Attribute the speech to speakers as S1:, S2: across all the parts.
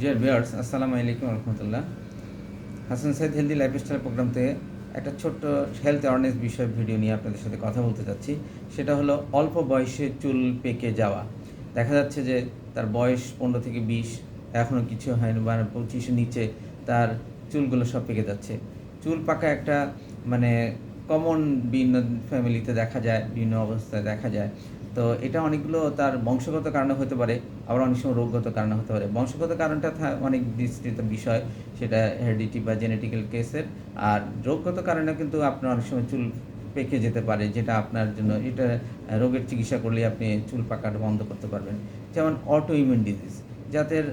S1: Deer viewers আসসালামু আলাইকুম রহমতুল্লাহ Hasan Saeed healthy lifestyle programme থেকে একটা ছোট্ট হেলথ অ্যাওয়ারনেস বিষয় ভিডিও নিয়ে আপনাদের সাথে কথা বলতে চাচ্ছি সেটা হলো অল্প বয়সে চুল পেকে যাওয়া। দেখা যাচ্ছে যে তার বয়স পনেরো থেকে বিশ এখনও কিছু হয়নি মানে পঁচিশের নিচে তার চুলগুলো সব পেকে যাচ্ছে। চুল পাকা একটা মানে কমন বিভিন্ন ফ্যামিলিতে দেখা যায়, বিভিন্ন অবস্থায় দেখা যায়। তো এটা অনেকগুলো তার বংশগত কারণে হতে পারে, আবার অনেক সময় রোগগত কারণে হতে পারে। বংশগত কারণটা অনেক বিস্তৃত বিষয়, সেটা হেরিডিটি বা জেনেটিক্যাল কেসের আর রোগগত কারণে কিন্তু আপনার অনেক সময় চুল পেকে যেতে পারে, যেটা আপনার জন্য, এটা রোগের চিকিৎসা করলে আপনি চুল পাকাটা বন্ধ করতে পারবেন। যেমন অটো ইমিউন ডিজিজ যাদের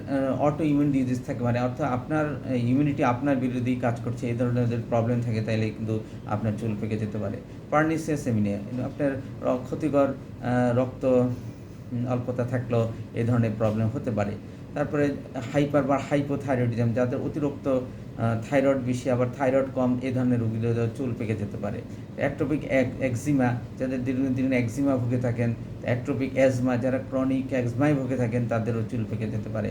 S1: অটো ইমিউন ডিজিজ থাকে। মানে অর্থাৎ আপনার ইমিউনিটি আপনার বিরোধী কাজ করছে। এই ধরনের যদি প্রবলেম থাকে তাহলে কিন্তু আপনার চুল পেকে যেতে পারে। পার্নিসিয়াস এমিনিয়া আপনার ক্ষতিকর রক্ত অল্পতা থাকলেও এই ধরনের প্রবলেম হতে পারে। তারপরে হাইপার বা হাইপোথাইরয়েডিজম যাদের অতিরিক্ত থাইরয়েড বেশি, আবার থাইরয়েড কম, এই ধরনের রোগীদের চুল পেকে যেতে পারে। অ্যাক্ট্রোপিক একজিমা যাদের দীর্ঘদিন দিন একজিমা ভুগে থাকেন অ্যাক্ট্রোপিক অ্যাজমা যারা ক্রনিক অ্যাজমায় ভুগে থাকেন তাদেরও চুল পেকে যেতে পারে।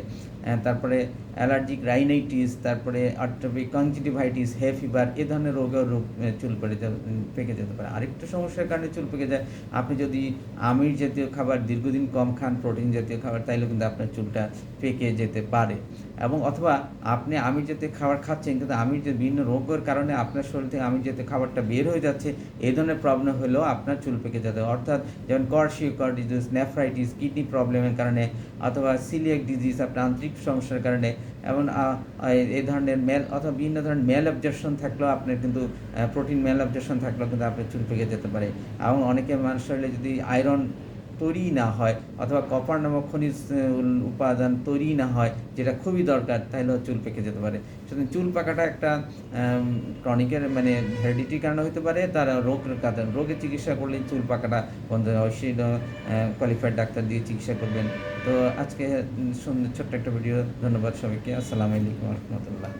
S1: তারপরে অ্যালার্জিক রাইনাইটিস তারপরে অ্যাট্রোপিক কনজিটিভাইটিস হে ফিভার এ ধরনের রোগেও রোগ চুল উম, পেকে যেতে পারে। আরেকটা সমস্যার কারণে চুল পেকে যায়। আপনি যদি আমির জাতীয় খাবার দীর্ঘদিন কম খান প্রোটিন জাতীয় খাবার তাইলে কিন্তু আপনার চুলটা পেকে যেতে পারে। এবং অথবা আপনি আমির জাতীয় খাবার খাচ্ছেন, কিন্তু আমির যে বিভিন্ন রোগের কারণে আপনার শরীর থেকে আমির জাতীয় খাবারটা বের হয়ে যাচ্ছে এই ধরনের প্রবলেম হলেও আপনার চুল পেকে যেতে পারে। অর্থাৎ যেমন কর্সিওকর ডিজিজ নেফ্রাইটিস কিডনি প্রবলেমের কারণে, অথবা সিলিয়াক ডিজিজ আপনার আন্তরিক সমস্যার কারণে, এবং এই ধরনের মেল অথবা বিভিন্ন ধরনের মেল অবজেকশন থাকলেও আপনার কিন্তু প্রোটিন মেল অবজেকশন থাকলেও কিন্তু আপনার চুল পেকে যেতে পারে এবং অনেকে মানুষ শরীরে যদি আয়রন তৈরি না হয়, অথবা কপার নামক খনিজ উপাদান তৈরি না হয়, যেটা খুবই দরকার, তাহলে চুল পেকে যেতে পারে। সুতরাং চুল পাকাটা একটা ক্রনিকের মানে হেরিডিটির কারণে হতে পারে, তার রোগের কারণে রোগের চিকিৎসা করলে চুল পাকাটা বন্ধ অবশ্যই কোয়ালিফাইড ডাক্তার দিয়ে চিকিৎসা করবেন। তো আজকে সুন্দর, ছোট্ট একটা ভিডিও ধন্যবাদ সবাইকে। আসসালামু আলাইকুম রহমতুল্লাহ।